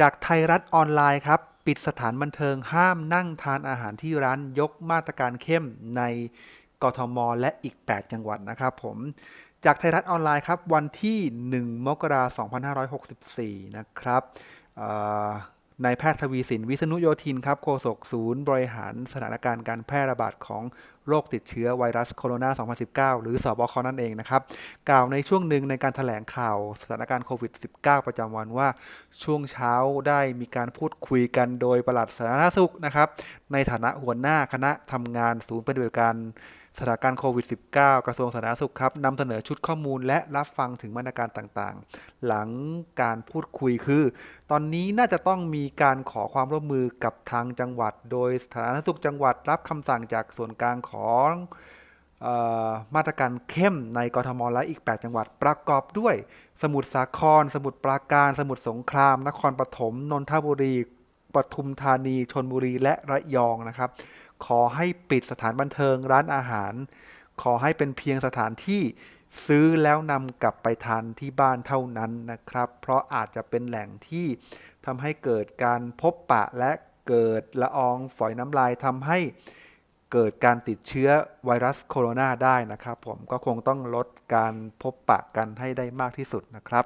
จากไทยรัฐออนไลน์ครับ ปิดสถานบันเทิงห้ามนั่งทานอาหารที่ร้านยกมาตรการเข้มในกทม และอีก 8 จังหวัดนะครับผมจากไทยรัฐออนไลน์ครับวันที่ 1 มกราคม 2564 นะครับนายแพทย์ทวีสิน วิษณุโยธินครับโฆษกศูนย์บริหารสถานการณ์การแพร่ระบาดของ โรคติดเชื้อไวรัสโคโรนา 2019 หรือสอบคนั่นเองนะครับ กล่าวในช่วงหนึ่งในการแถลงข่าวสถานการณ์โควิด -19 ประจำวันว่า ช่วงเช้าได้มีการพูดคุยกันโดยปลัดสาธารณสุขนะครับ ในฐานะหัวหน้าคณะทำงานศูนย์ปฏิบัติการสถานการณ์โควิด -19 กระทรวงสาธารณสุขครับนำเสนอชุดข้อมูลและรับฟังถึงมาตรการต่างๆ หลังการพูดคุยคือ ตอนนี้น่าจะต้องมีการขอความร่วมมือกับทางจังหวัด โดยสาธารณสุขจังหวัดรับคำสั่งจากส่วนกลางของเอ่อมาตรการเข้มในกรทมและอีก 8 จังหวัดประกอบด้วย สมุทรสาคร สมุทรปราการ สมุทรสงคราม นครปฐมนนทบุรีปทุมธานีชนบุรีและระยองนะครับ ขอให้ปิดสถานบันเทิงร้านอาหาร ขอให้เป็นเพียงสถานที่ซื้อแล้วนำกลับไปทานที่บ้านเท่านั้นนะครับ เพราะอาจจะเป็นแหล่งที่ทำให้เกิดการพบปะและเกิดละอองฝอยน้ำลายทำให้ เกิดการติดเชื้อไวรัสโคโรนาได้นะครับผมก็คงต้องลดการพบปะกันให้ได้มากที่สุดนะครับ